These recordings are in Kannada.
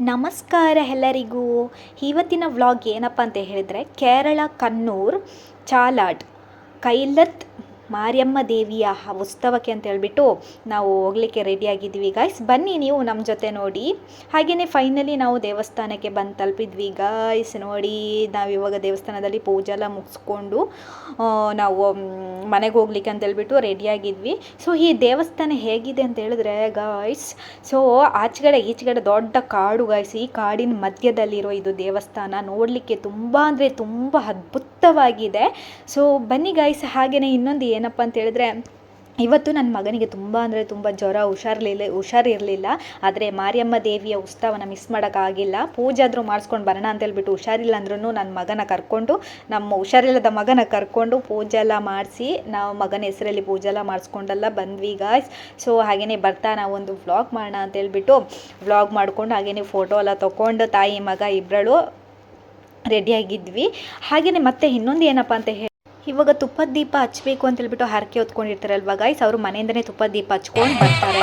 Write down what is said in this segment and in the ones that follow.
ನಮಸ್ಕಾರ ಎಲ್ಲರಿಗೂ. ಇವತ್ತಿನ ವ್ಲಾಗ್ ಏನಪ್ಪ ಅಂತ ಹೇಳಿದರೆ ಕೇರಳ ಕನ್ನೂರ್ ಚಾಲಾಡ್ ಕೈಲತ್ ಮಾರಿಯಮ್ಮ ದೇವಿಯ ಉತ್ಸವಕ್ಕೆ ಅಂತ ಹೇಳ್ಬಿಟ್ಟು ನಾವು ಹೋಗ್ಲಿಕ್ಕೆ ರೆಡಿಯಾಗಿದ್ವಿ ಗಾಯ್ಸ್ ಬನ್ನಿ ನೀವು ನಮ್ಮ ಜೊತೆ ನೋಡಿ. ಹಾಗೆಯೇ ಫೈನಲಿ ನಾವು ದೇವಸ್ಥಾನಕ್ಕೆ ಬಂದು ತಲುಪಿದ್ವಿ ಗಾಯ್ಸ್ ನೋಡಿ, ನಾವು ಇವಾಗ ದೇವಸ್ಥಾನದಲ್ಲಿ ಪೂಜೆ ಎಲ್ಲ ಮುಗಿಸ್ಕೊಂಡು ನಾವು ಮನೆಗೆ ಹೋಗ್ಲಿಕ್ಕೆ ಅಂತ ಹೇಳ್ಬಿಟ್ಟು ರೆಡಿಯಾಗಿದ್ವಿ ಸೊ ಈ ದೇವಸ್ಥಾನ ಹೇಗಿದೆ ಅಂತ ಹೇಳಿದ್ರೆ ಗಾಯ್ಸ್ ಸೊ ಆಚೆಗಡೆ, ಈಚೆಗಡೆ ದೊಡ್ಡ ಕಾಡು ಗಾಯ್ಸ್ ಈ ಕಾಡಿನ ಮಧ್ಯದಲ್ಲಿರೋ ಇದು ದೇವಸ್ಥಾನ ನೋಡಲಿಕ್ಕೆ ತುಂಬ ಅಂದರೆ ತುಂಬ ಅದ್ಭುತವಾಗಿದೆ. ಸೊ ಬನ್ನಿ ಗಾಯ್ಸ್ ಹಾಗೆಯೇ ಇನ್ನೊಂದು ಏನಪ್ಪ ಅಂತ ಹೇಳಿದ್ರೆ, ಇವತ್ತು ನನ್ನ ಮಗನಿಗೆ ತುಂಬ ಅಂದರೆ ತುಂಬ ಜ್ವರ ಹುಷಾರಿರಲಿಲ್ಲ ಹುಷಾರಿರಲಿಲ್ಲ. ಆದರೆ ಮಾರಿಯಮ್ಮ ದೇವಿಯ ಉತ್ಸವನ ಮಿಸ್ ಮಾಡೋಕ್ಕಾಗಿಲ್ಲ ಪೂಜೆ ಆದರೂ ಮಾಡಿಸ್ಕೊಂಡು ಬರೋಣ ಅಂತ ಹೇಳ್ಬಿಟ್ಟು ಹುಷಾರಿಲ್ಲ ಅಂದ್ರೂ ನನ್ನ ಮಗನ ಕರ್ಕೊಂಡು, ನಮ್ಮ ಹುಷಾರಿಲ್ಲದ ಮಗನ ಕರ್ಕೊಂಡು ಪೂಜೆ ಎಲ್ಲ ಮಾಡಿಸಿ, ನಾವು ಮಗನ ಹೆಸರಲ್ಲಿ ಪೂಜೆ ಎಲ್ಲ ಮಾಡಿಸ್ಕೊಂಡೆಲ್ಲ ಬಂದ್ವಿ ಗಾಯ್ಸ್ ಸೊ ಹಾಗೆಯೇ ಬರ್ತಾ ನಾವು ಒಂದು ವ್ಲಾಗ್ ಮಾಡೋಣ ಅಂತ ಹೇಳ್ಬಿಟ್ಟು ವ್ಲಾಗ್ ಮಾಡಿಕೊಂಡು ಹಾಗೆಯೇ ಫೋಟೋ ಎಲ್ಲ ತೊಗೊಂಡು ತಾಯಿ, ಮಗ ಇಬ್ಬರಳು ರೆಡಿಯಾಗಿದ್ವಿ ಹಾಗೆಯೇ ಮತ್ತೆ ಇನ್ನೊಂದು ಏನಪ್ಪ ಅಂತ ಹೇಳಿ ಇವಾಗ ತುಪ್ಪದ ದೀಪ ಹಚ್ಬೇಕು ಅಂತ ಹೇಳ್ಬಿಟ್ಟು ಹರಕೆ ಹೊತ್ಕೊಂಡಿರ್ತಾರಲ್ವ ಗೈಸ್ ಅವರು ಮನೆಯಿಂದನೇ ತುಪ್ಪದ ದೀಪ ಹಚ್ಕೊಂಡು ಬರ್ತಾರೆ.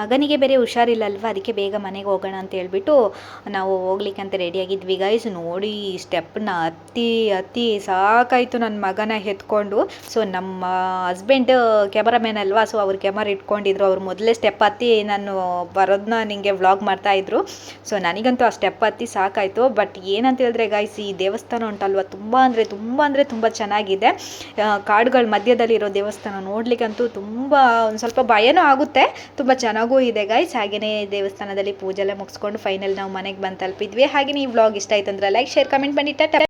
ಮಗನಿಗೆ ಬೇರೆ ಹುಷಾರಿಲ್ಲಲ್ವ? ಅದಕ್ಕೆ ಬೇಗ ಮನೆಗೆ ಹೋಗೋಣ ಅಂತ ಹೇಳ್ಬಿಟ್ಟು ನಾವು ಹೋಗ್ಲಿಕ್ಕೆ ಅಂತ ರೆಡಿಯಾಗಿದ್ವಿ ಗೈಸ್ ನೋಡಿ ಸ್ಟೆಪ್ನ ಅತ್ತಿ ಅತ್ತಿ ಸಾಕಾಯಿತು ನನ್ನ ಮಗನ ಎತ್ಕೊಂಡು. ಸೊ ನಮ್ಮ ಹಸ್ಬೆಂಡ್ ಕ್ಯಾಮರಾಮ್ಯಾನ್ ಅಲ್ವಾ? ಸೊ ಅವ್ರು ಕ್ಯಾಮರಾ ಇಟ್ಕೊಂಡಿದ್ರು. ಅವ್ರು ಮೊದಲೇ ಸ್ಟೆಪ್ ಹತ್ತಿ ನಾನು ಬರೋದನ್ನ ನಿಮಗೆ ವ್ಲಾಗ್ ಮಾಡ್ತಾಯಿದ್ರು ಸೊ ನನಗಂತೂ ಆ ಸ್ಟೆಪ್ ಹತ್ತಿ ಸಾಕಾಯಿತು. ಬಟ್ ಏನಂತ ಹೇಳಿದ್ರೆ ಗೈಸ್ ಈ ದೇವಸ್ಥಾನ ಉಂಟಲ್ವ? ತುಂಬ ಅಂದರೆ ತುಂಬ ಅಂದರೆ ತುಂಬ ಚೆನ್ನಾಗಿದೆ. ಕಾಡುಗಳ ಮಧ್ಯದಲ್ಲಿರೋ ದೇವಸ್ಥಾನ ನೋಡ್ಲಿಕ್ಕಂತೂ ತುಂಬ ಒಂದು ಸ್ವಲ್ಪ ಭಯನೂ ಆಗುತ್ತೆ. ತುಂಬ ಚೆನ್ನಾಗೂ ಇದೆ ಗೈಸ್ ಹಾಗೆಯೇ ದೇವಸ್ಥಾನದಲ್ಲಿ ಪೂಜೆ ಎಲ್ಲ ಮುಗಿಸ್ಕೊಂಡು ಫೈನಲ್ ನಾವು ಮನೆಗೆ ಬಂದು ತಲುಪಿದ್ವಿ. ಹಾಗೆಯೇ ಈ ವ್ಲಾಗ್ ಇಷ್ಟ ಆಯ್ತು ಅಂದ್ರೆ ಲೈಕ್ ಶೇರ್ ಕಮೆಂಟ್ ಮಾಡಿ. ಟಾಟಾ